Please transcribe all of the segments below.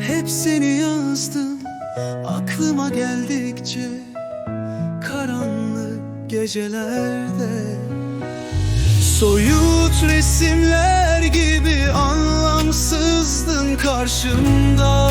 Hepsini yazdım aklıma geldikçe Karanlık gecelerde. Soyut resimler gibi anlamsızdın karşımda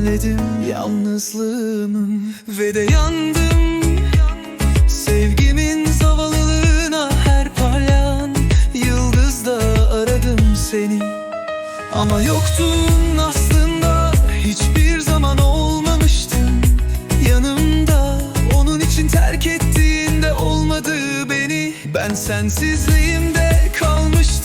Dinledim Yalnızlığımın ve de yandım. Sevgimin zavallılığına her parlayan Yıldızda aradım seni. Ama yoktun aslında Hiçbir zaman olmamıştın. Yanımda Onun için terk ettiğinde olmadı beni. Ben sensizliğimde kalmıştım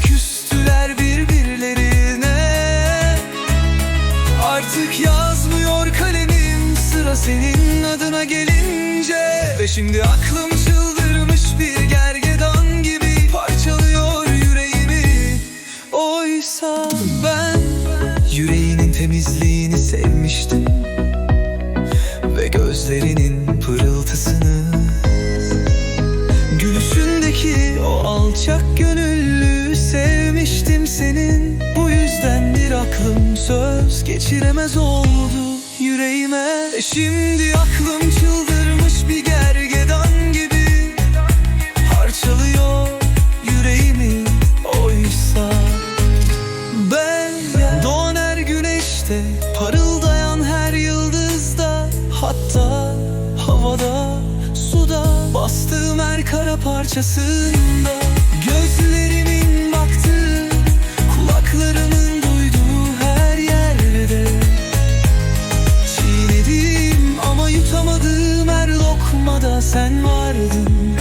küstüler birbirlerine. Artık yazmıyor kalemim sıra senin adına gelince. Ve şimdi aklım çıldırmış bir gergedan gibi. Parçalıyor yüreğimi. Oysa ben yüreğinin temizliğini sevmiştim. Ve gözlerinin pırıltısını. Gülüşündeki o alçak gönüllü söz geçiremez oldu yüreğime. Şimdi aklım çıldırmış bir gergedan gibi. Parçalıyor yüreğimi oysa. Ben doğan her güneşte Parıldayan her yıldızda Hatta havada Suda bastığım her kara parçasında. Gözlerimin baktığı Kulaklarımın sen vardın.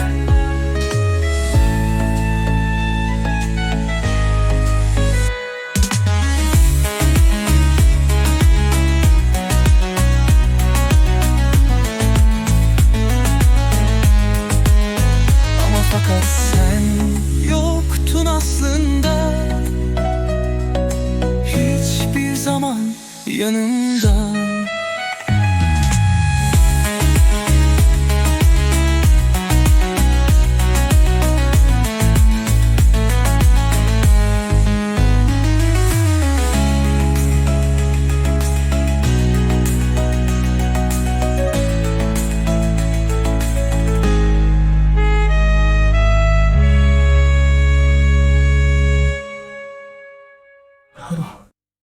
Ama fakat sen yoktun aslında. Hiçbir zaman yanımda